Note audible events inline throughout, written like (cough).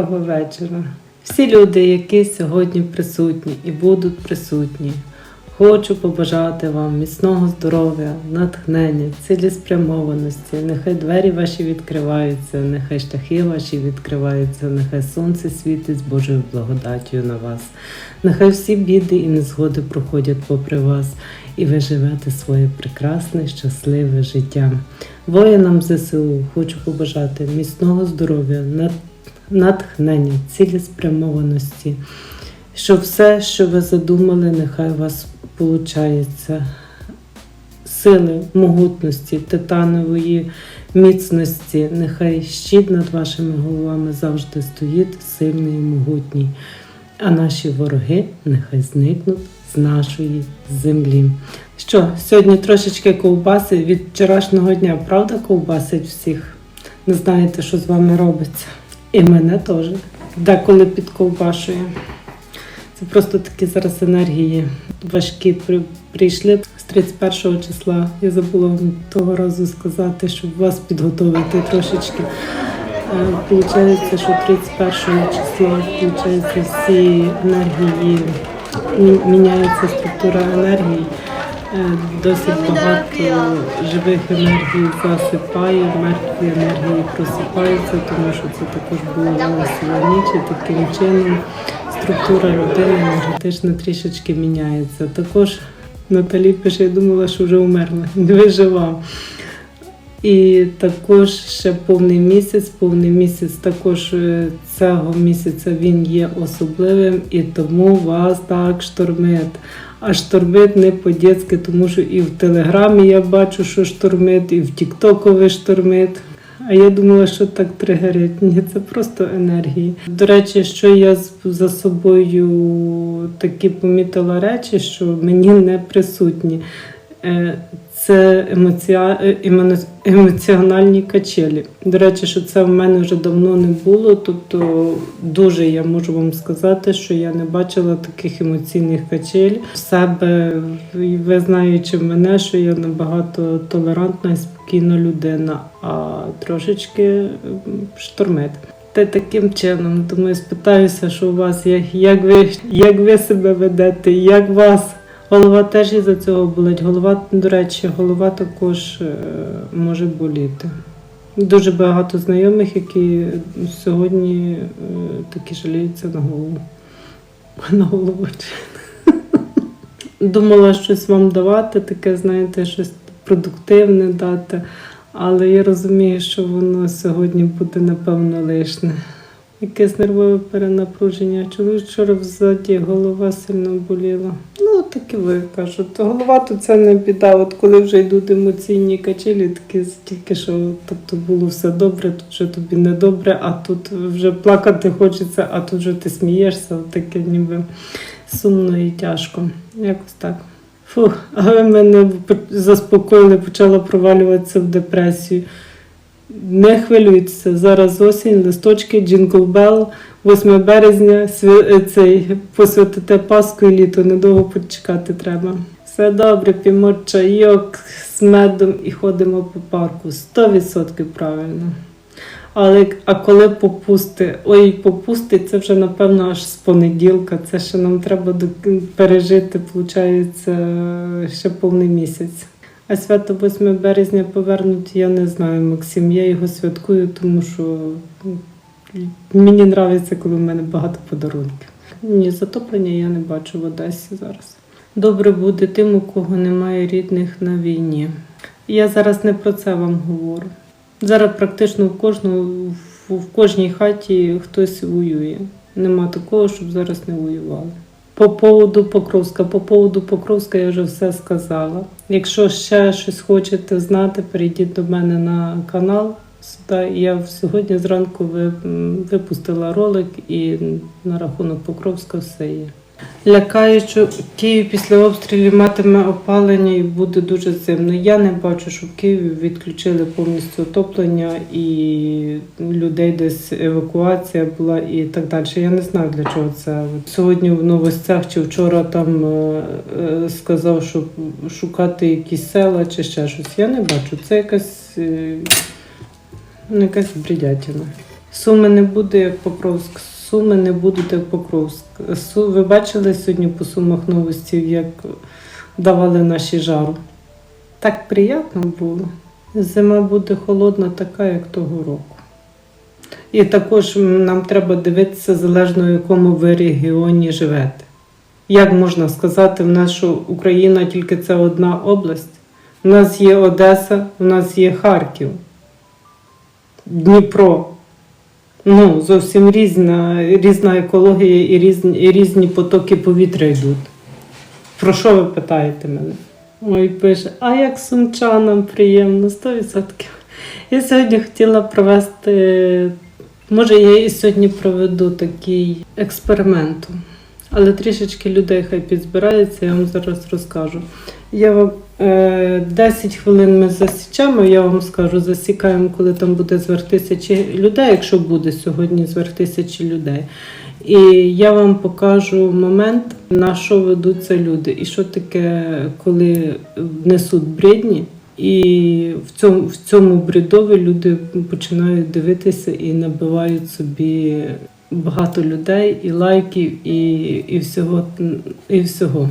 Доброго вечора. Всі люди, які сьогодні присутні і будуть присутні, хочу побажати вам міцного здоров'я, натхнення, цілеспрямованості. Нехай двері ваші відкриваються, нехай шляхи ваші відкриваються, нехай сонце світить з Божою благодаттю на вас. Нехай всі біди і незгоди проходять попри вас, і ви живете своє прекрасне, щасливе життя. Воїнам ЗСУ хочу побажати міцного здоров'я, нат- натхнення, цілеспрямованості, щоб все, що ви задумали, нехай у вас получається. Сили, могутності, титанової міцності, нехай щит над вашими головами завжди стоїть сильний і могутній, а наші вороги нехай зникнуть з нашої землі. Що, сьогодні трошечки ковбаси від вчорашнього дня, правда, ковбасить всіх? Не знаєте, що з вами робиться. І мене теж. Деколи підковбашує. Це просто такі зараз енергії важкі при- прийшли з 31 числа. Я забула вам того разу сказати, щоб вас підготовити трошечки. Е, Получається, що 31 числа всі енергії міняється структура енергії. Е, Досить багато живих енергій засипає, мертві енергії просипаються, тому що це також було сила ніч, і таким чином структура людини енергетично трішечки міняється. Також Наталі пише, я думала, що вже умерла, (laughs) не вижила. І також ще повний місяць, повний місяць також е, цього місяця він є особливим і тому вас так штормить. А штормить не по-дєцьки, тому що і в Телеграмі я бачу, що штормить, і в Тіктокові штормить. А я думала, що так тригерить. Ні, це просто енергії. До речі, що я за собою такі помітила речі, що мені не присутні. Е, Це е, емоціональні качелі. До речі, що це в мене вже давно не було. Тобто, дуже я можу вам сказати, що я не бачила таких емоційних качель в себе. Ви знаючи мене, що я набагато толерантна і спокійна людина, а трошечки м, штормить. Та таким чином, думаю, спитаюся, що у вас є, як ви, як ви себе ведете, як вас. Голова теж із-за цього болить. Голова, до речі, голова також е, може боліти. Дуже багато знайомих, які сьогодні е, такі жаліються на голову. (laughs) На голову. Думала щось вам давати, таке, знаєте, щось продуктивне дати, але я розумію, що воно сьогодні буде, напевно, лишне. Якесь нервове перенапруження. Чому вчора взаді голова сильно боліла? Ну, так і ви кажуть. Голова то це не біда. От коли вже йдуть емоційні качелі, такі тільки що тобто було все добре, тут вже тобі не добре, а тут вже плакати хочеться, а тут вже ти смієшся, таке ніби сумно і тяжко. Якось так. Фух, а ви мене заспокоїли, почала провалюватися в депресію. Не хвилюйтеся, зараз осінь, листочки, джингл бел, 8 березня, е, цей, посвятите Пасху і літо, недовго почекати треба. Все добре, п'ємо чайок з медом і ходимо по парку. 100% правильно. Але а коли попусти, ой, попусти, це вже напевно аж з понеділка. Це ще нам треба пережити, виходить, ще повний місяць. А свято 8 березня повернуть, я не знаю, Максим. Я його святкую, тому що мені подобається, коли в мене багато подарунків. Ні, затоплення я не бачу в Одесі зараз. Добре буде тим, у кого немає рідних на війні. Я зараз не про це вам говорю. Зараз практично в кожному в, в кожній хаті хтось воює. Нема такого, щоб зараз не воювали. По поводу Покровська, по поводу Покровська я вже все сказала. Якщо ще щось хочете знати, перейдіть до мене на канал. Сюди я сьогодні зранку ви- випустила ролик і на рахунок Покровська все є. Лякаю, що Київ після обстрілів матиме опалення і буде дуже зимно. Я не бачу, що в Києві відключили повністю отоплення і людей десь евакуація була і так далі. Я не знаю для чого це. Сьогодні в новостях чи вчора там е, е, сказав, що шукати якісь села чи ще щось. Я не бачу. Це якась, е, ну, якась бредятина. Суми не буде як Покровськ, суми не будуть як Покровськ. Ви бачили сьогодні по сумах новостів, як давали наші жару? Так приємно було. Зима буде холодна, така, як того року. І також нам треба дивитися залежно, в якому ви регіоні живете. Як можна сказати, в нас що Україна тільки це одна область. У нас є Одеса, у нас є Харків, Дніпро. Ну, зовсім різна, різна екологія і різні, і різні потоки повітря йдуть. Про що ви питаєте мене? Ой, пише, а як сумчанам приємно, 100%. Я сьогодні хотіла провести, може, я і сьогодні проведу такий експеримент, але трішечки людей хай підзбирається, я вам зараз розкажу. Я вам 10 хвилин ми засічемо, я вам скажу, засікаємо, коли там буде зверх тисячі людей, якщо буде сьогодні зверх тисячі людей. І я вам покажу момент, на що ведуться люди, і що таке, коли несуть бредні. І в цьому, в цьому бредові люди починають дивитися і набивають собі багато людей, і лайків, і, і всього. І всього.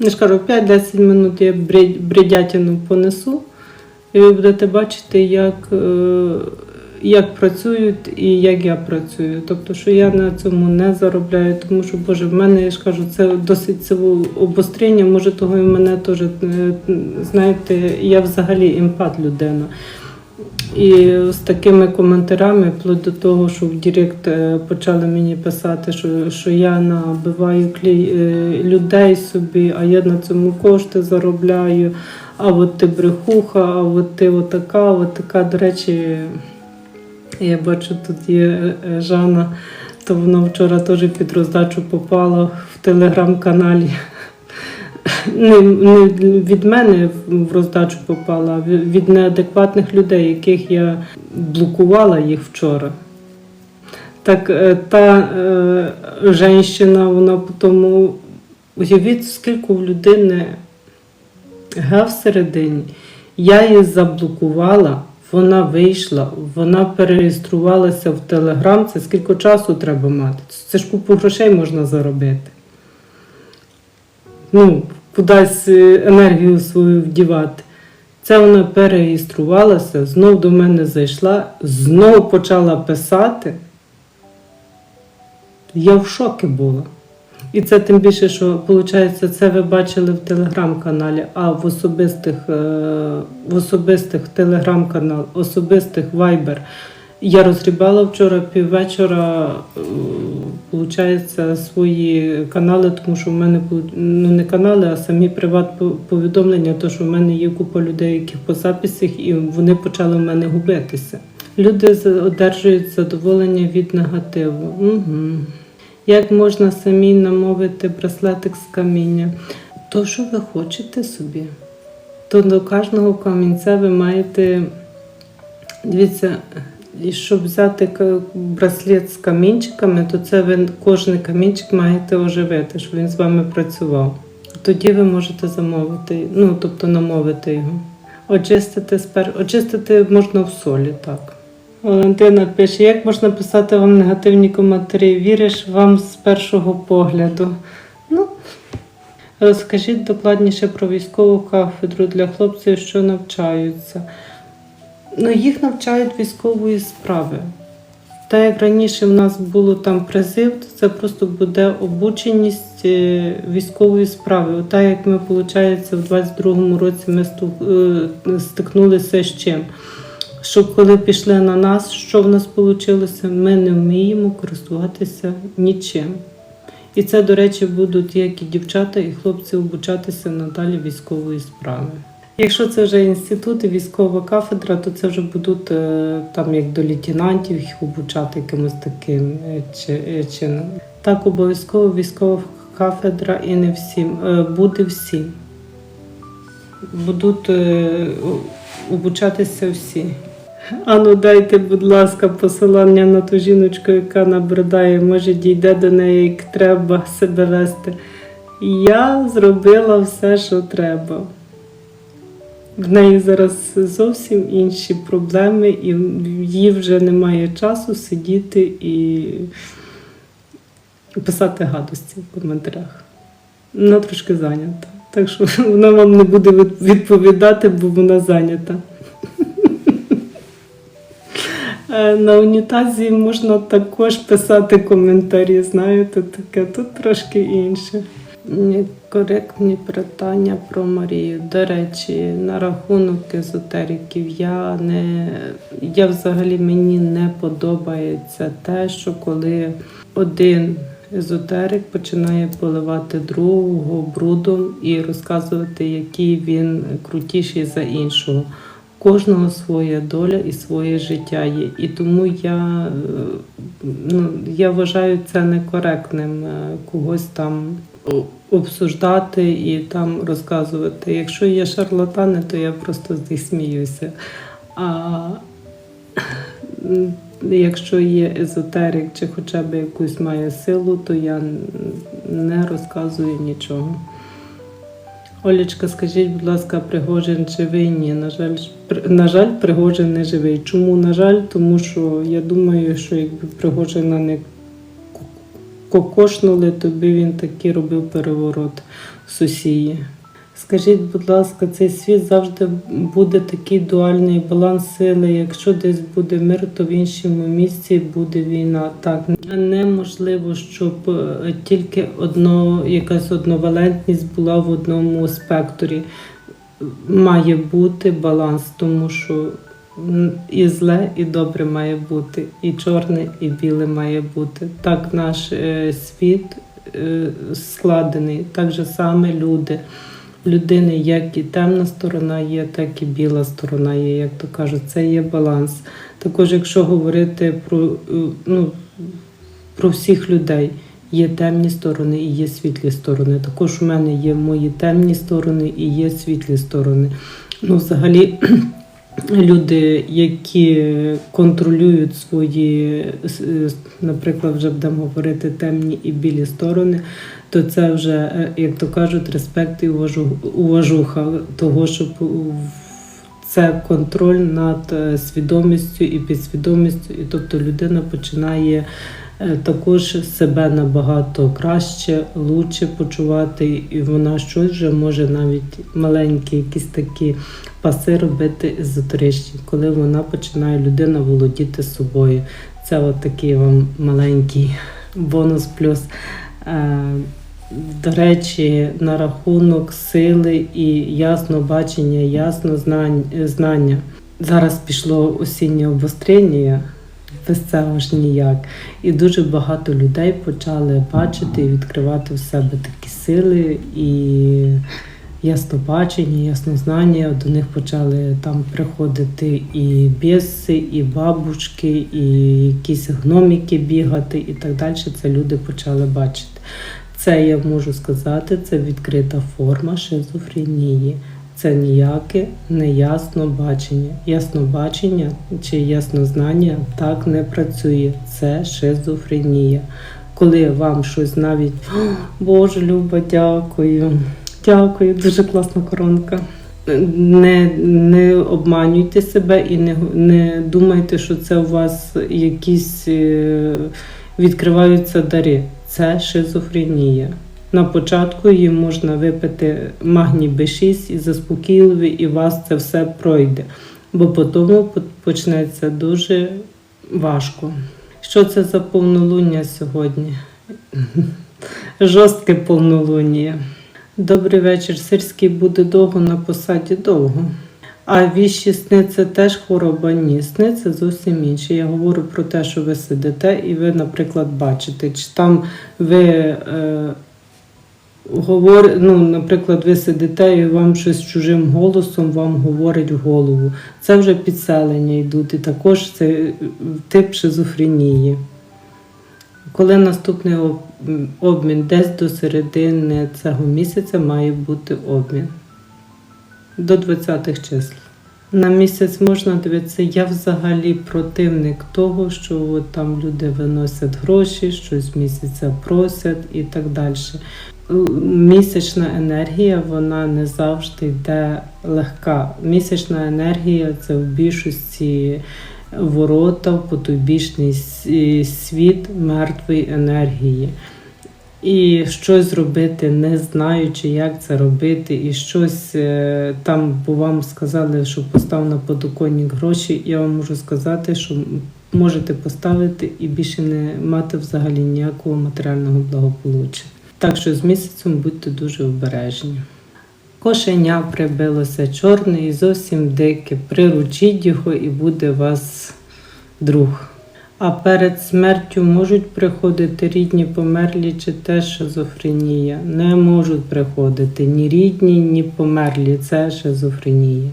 Я ж кажу, 5-10 минут я бред- бредятину понесу, і ви будете бачити, як, е, як працюють і як я працюю. Тобто, що я на цьому не заробляю, тому що, Боже, в мене, я ж кажу, це досить це обострення, може, того і мене теж, е, знаєте, я взагалі емпат людина. І з такими коментарями, вплоть до того, що в Директ е, почали мені писати, що, що я набиваю е, людей собі, а я на цьому кошти заробляю. А от ти брехуха, а от ти отака, от така. До речі, я бачу, тут є е, Жанна, то вона вчора теж під роздачу попала в телеграм-каналі. Не, не від мене в роздачу попала, а від неадекватних людей, яких я блокувала їх вчора. Так е, та е, женщина, вона тому уявіть, скільки в людини га всередині. Я її заблокувала, вона вийшла, вона перереєструвалася в Телеграм. Це скільки часу треба мати? Це ж купу грошей можна заробити. Ну, кудись е, енергію свою вдівати. Це вона перереєструвалася, знов до мене зайшла, знов почала писати. Я в шокі була. І це тим більше, що виходить, це ви бачили в телеграм-каналі, а в особистих, е, в особистих телеграм-канал, особистих вайбер. Я розгрібала вчора піввечора, виходить, свої канали, тому що в мене ну не канали, а самі приват повідомлення, то що в мене є купа людей, які по записах, і вони почали в мене губитися. Люди одержують задоволення від негативу. Угу. Як можна самі намовити браслетик з каміння? То, що ви хочете собі, то до кожного камінця ви маєте. Дивіться, і щоб взяти браслет з камінчиками, то це ви кожен камінчик маєте оживити, щоб він з вами працював. Тоді ви можете замовити, ну тобто намовити його. Очистити спер... очистити можна в солі, так. Валентина пише, як можна писати вам негативні коментарі? Віриш вам з першого погляду? Ну, розкажіть докладніше про військову кафедру для хлопців, що навчаються. Ну, їх навчають військової справи. Та як раніше в нас було там призив, то це просто буде обученість е, військової справи. Так як ми, виходить, в 22-му році ми е, стикнулися з чим? Що коли пішли на нас, що в нас вийшло? Ми не вміємо користуватися нічим. І це, до речі, будуть як і дівчата, і хлопці обучатися надалі військової справи. Якщо це вже інститут і військова кафедра, то це вже будуть е, там як до лейтенантів їх обучати якимось таким е, е, чином. Так, обов'язково військова кафедра і не всім. Буде всім. Будуть обучатися всі. Ану, дайте, будь ласка, посилання на ту жіночку, яка набридає, може дійде до неї, як треба себе вести. Я зробила все, що треба. В неї зараз зовсім інші проблеми, і їй вже немає часу сидіти і писати гадості в коментарях. Вона трошки зайнята. Так що (laughs) вона вам не буде відповідати, бо вона зайнята. Е, На унітазі можна також писати коментарі, знаєте, таке тут трошки інше. Коректні питання про Марію. До речі, на рахунок езотериків я не я взагалі мені не подобається те, що коли один езотерик починає поливати другого брудом і розказувати, який він крутіший за іншого. Кожного своя доля і своє життя є. І тому я, е, ну, я вважаю це некоректним е, когось там обсуждати і там розказувати. Якщо є шарлатани, то я просто з них сміюся. А якщо є езотерик чи хоча б якусь має силу, то я не розказую нічого. Олічка, скажіть, будь ласка, Пригожин живий? Ні, на жаль, на жаль, Пригожин не живий. Чому на жаль? Тому що я думаю, що якби Пригожина не кокошнули, то би він таки робив переворот Сусії. Скажіть, будь ласка, цей світ завжди буде такий дуальний баланс сили. Якщо десь буде мир, то в іншому місці буде війна. Так неможливо, щоб е, тільки одно, якась одновалентність була в одному спекторі. Має бути баланс, тому що і зле, і добре має бути, і чорне, і біле має бути. Так наш е, світ е, складений, так же саме люди. Людини як і темна сторона є, так і біла сторона є, як то кажуть, це є баланс. Також, якщо говорити про, е, ну, про всіх людей, є темні сторони і є світлі сторони. Також у мене є мої темні сторони і є світлі сторони. Ну, взагалі, (clears throat) люди, які контролюють свої, е, наприклад, вже будемо говорити темні і білі сторони, то це вже, е, як то кажуть, респект і уважу- уважуха того, щоб це контроль над е, свідомістю і підсвідомістю, і тобто людина починає також себе набагато краще, лучше почувати, і вона щось вже може навіть маленькі якісь такі паси робити езотеричні, коли вона починає людина володіти собою. Це от такий вам маленький бонус плюс. Е, До речі, на рахунок сили і ясно бачення, ясно знання. Зараз пішло осіннє обострення, без цього ж ніяк. І дуже багато людей почали бачити і відкривати в себе такі сили і яснобачення, яснознання. До них почали там приходити і біси, і бабушки, і якісь гноміки бігати, і так далі. Це люди почали бачити. Це я можу сказати, це відкрита форма шизофренії. Це ніяке неясно бачення. Яснобачення чи яснознання так не працює. Це шизофренія. Коли вам щось навіть Боже, Люба, дякую. Дякую, дуже класна коронка. Не, не обманюйте себе і не, не думайте, що це у вас якісь е, відкриваються дари. Це шизофренія. На початку її можна випити магній Б6 і заспокійливий, і у вас це все пройде. Бо потім почнеться дуже важко. Що це за повнолуння сьогодні? (laughs) Жорстке повнолуння. Добрий вечір. Сирський буде довго на посаді довго. А віщі сни це теж хвороба. Ні, сни це зовсім інше. Я говорю про те, що ви сидите і ви, наприклад, бачите, чи там ви е, говор, ну, наприклад, ви сидите і вам щось чужим голосом вам говорить в голову. Це вже підселення йдуть, і також це е, тип шизофренії. Коли наступний обмін десь до середини цього місяця має бути обмін до 20-х чисел. На місяць можна дивитися, я взагалі противник того, що от там люди виносять гроші, щось місяця просять і так далі. Місячна енергія вона не завжди йде легка. Місячна енергія це в більшості ворота в потойбічний світ мертвої енергії. І щось зробити, не знаючи, як це робити, і щось е, там, бо вам сказали, що постав на подоконник гроші. Я вам можу сказати, що можете поставити і більше не мати взагалі ніякого матеріального благополуччя. Так що з місяцем будьте дуже обережні. Кошеня прибилося чорне і зовсім дике. Приручіть його і буде вас друг. А перед смертю можуть приходити рідні померлі чи теж шизофренія? Не можуть приходити ні рідні, ні померлі. Це шизофренія.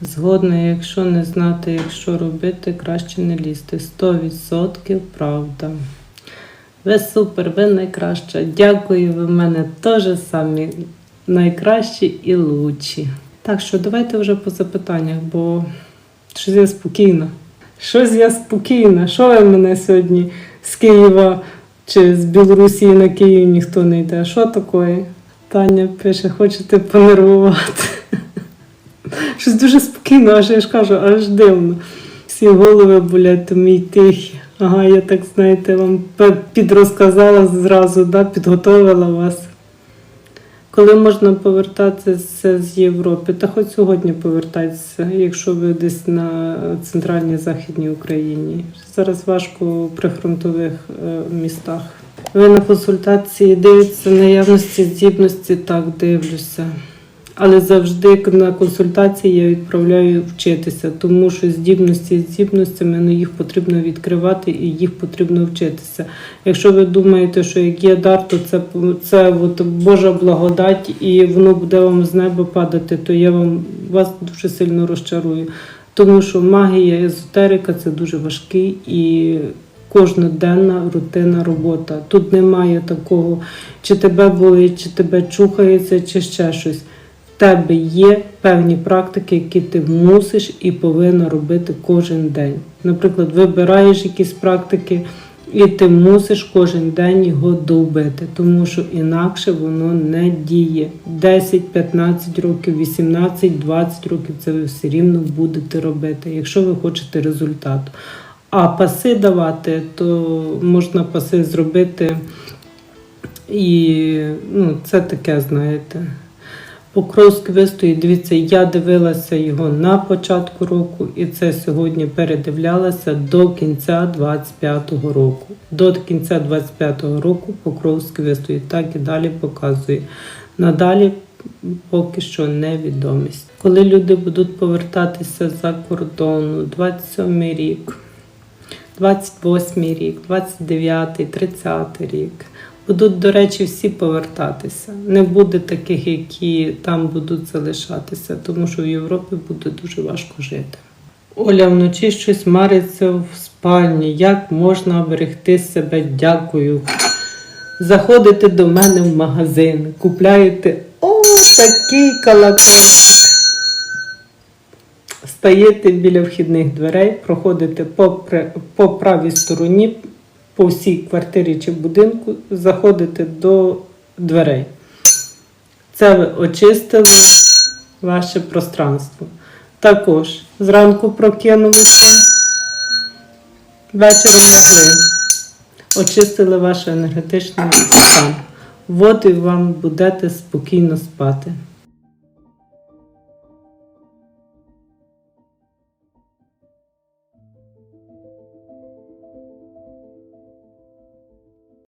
Згодна, якщо не знати, як що робити, краще не лізти. 100% правда. Ви супер, ви найкраща. Дякую, ви в мене теж самі найкращі і лучші. Так що давайте вже по запитаннях, бо щось я спокійна. Щось я спокійна. Що ви мене сьогодні з Києва чи з Білорусі на Київ ніхто не йде? Що таке? Таня пише, хочете понервувати. (laughs) Щось дуже спокійно, аж я ж кажу, аж дивно. Всі голови болять, то мій тихі. Ага, я так, знаєте, вам підрозказала зразу, да, підготовила вас. Коли можна повертатися з Європи, та хоч сьогодні повертайтеся, якщо ви десь на центральній західній Україні. Зараз важко у прифронтових е, містах. Ви на консультації дивитеся наявності здібності, так дивлюся. Але завжди на консультації я відправляю вчитися, тому що здібності здібностями ну, їх потрібно відкривати і їх потрібно вчитися. Якщо ви думаєте, що як є дар, то це, це от Божа благодать і воно буде вам з неба падати, то я вам вас дуже сильно розчарую. Тому що магія, езотерика це дуже важкий і кожноденна рутинна робота. Тут немає такого, чи тебе болить, чи тебе чухається, чи ще щось. Тебе є певні практики, які ти мусиш і повинна робити кожен день. Наприклад, вибираєш якісь практики, і ти мусиш кожен день його довбити, тому що інакше воно не діє. 10, 15 років, 18, 20 років це ви все рівно будете робити, якщо ви хочете результату. А паси давати, то можна паси зробити. І ну, це таке, знаєте. Покровський вистоїть, дивіться, я дивилася його на початку року, і це сьогодні передивлялася до кінця 25-го року. До кінця 25-го року Покровський вистоїть, так і далі показує. Надалі поки що невідомість. Коли люди будуть повертатися за кордону, 27 рік, 28 рік, 29, 30 рік. Будуть, до речі, всі повертатися. Не буде таких, які там будуть залишатися, тому що в Європі буде дуже важко жити. Оля вночі щось мариться в спальні. Як можна берегти себе? Дякую. Заходите до мене в магазин, купляєте о, такий колокольчик. Стаєте біля вхідних дверей, проходите по, по правій стороні, по всій квартирі чи будинку, заходите до дверей. Це ви очистили ваше пространство. Також зранку прокинулися, вечором лягли, очистили ваш енергетичний стан. От і вам будете спокійно спати.